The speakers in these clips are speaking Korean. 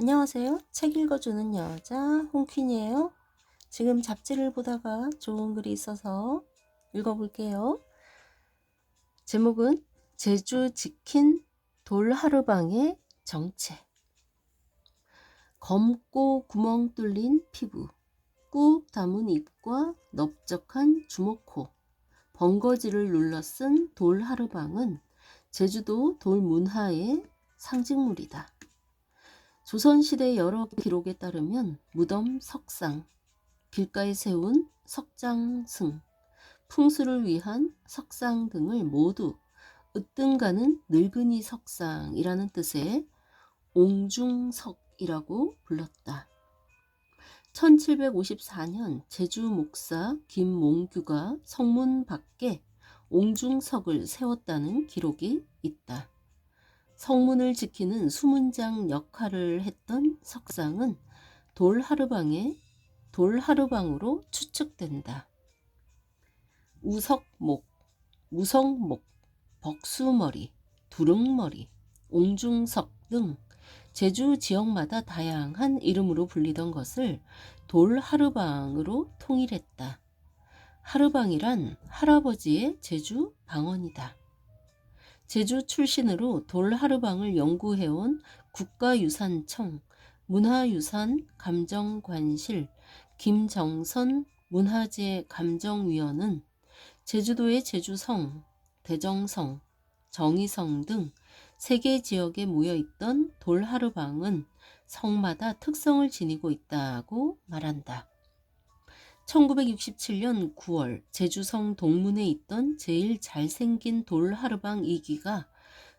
안녕하세요. 책 읽어주는 여자 홍퀸이에요. 지금 잡지를 보다가 좋은 글이 있어서 읽어볼게요. 제목은 제주 지킨 돌하르방의 정체. 검고 구멍 뚫린 피부, 꾹 담은 입과 넓적한 주먹코, 번거지를 눌러 쓴 돌하르방은 제주도 돌문화의 상징물이다. 조선시대 여러 기록에 따르면 무덤 석상, 길가에 세운 석장승, 풍수를 위한 석상 등을 모두 으뜸가는 늙은이 석상이라는 뜻의 옹중석이라고 불렀다. 1754년 제주 목사 김몽규가 성문 밖에 옹중석을 세웠다는 기록이 있다. 성문을 지키는 수문장 역할을 했던 석상은 돌하르방의 돌하르방으로 추측된다. 우석목, 무성목, 벅수머리, 두릉머리, 옹중석 등 제주 지역마다 다양한 이름으로 불리던 것을 돌하르방으로 통일했다. 하르방이란 할아버지의 제주 방언이다. 제주 출신으로 돌하르방을 연구해온 국가유산청 문화유산 감정관실 김정선 문화재 감정위원은 제주도의 제주성, 대정성, 정의성 등 세 개 지역에 모여 있던 돌하르방은 성마다 특성을 지니고 있다고 말한다. 1967년 9월 제주성 동문에 있던 제일 잘생긴 돌 하르방 2기가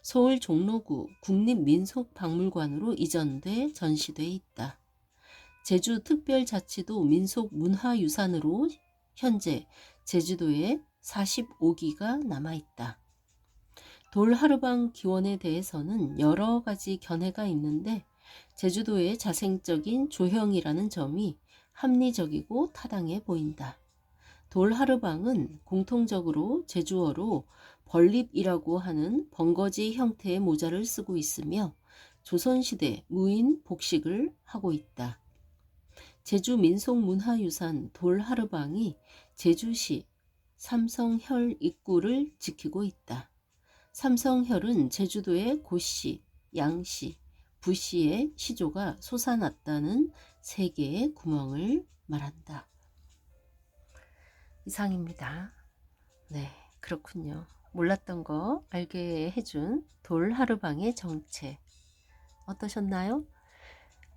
서울 종로구 국립민속박물관으로 이전돼 전시돼 있다. 제주 특별자치도 민속문화유산으로 현재 제주도에 45기가 남아있다. 돌하르방 기원에 대해서는 여러 가지 견해가 있는데 제주도의 자생적인 조형이라는 점이 합리적이고 타당해 보인다. 돌하르방은 공통적으로 제주어로 벌립이라고 하는 번거지 형태의 모자를 쓰고 있으며 조선시대 무인 복식을 하고 있다. 제주 민속문화유산 돌하르방이 제주시 삼성혈 입구를 지키고 있다. 삼성혈은 제주도의 고씨, 양씨, 부씨의 시조가 솟아났다는 세 개의 구멍을 말한다. 이상입니다. 네, 그렇군요. 몰랐던 거 알게 해준 돌하르방의 정체. 어떠셨나요?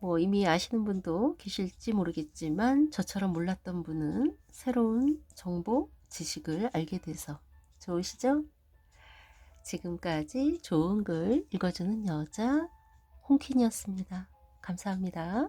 뭐 이미 아시는 분도 계실지 모르겠지만 저처럼 몰랐던 분은 새로운 정보, 지식을 알게 돼서 좋으시죠? 지금까지 좋은 글 읽어주는 여자 홍킨이었습니다. 감사합니다.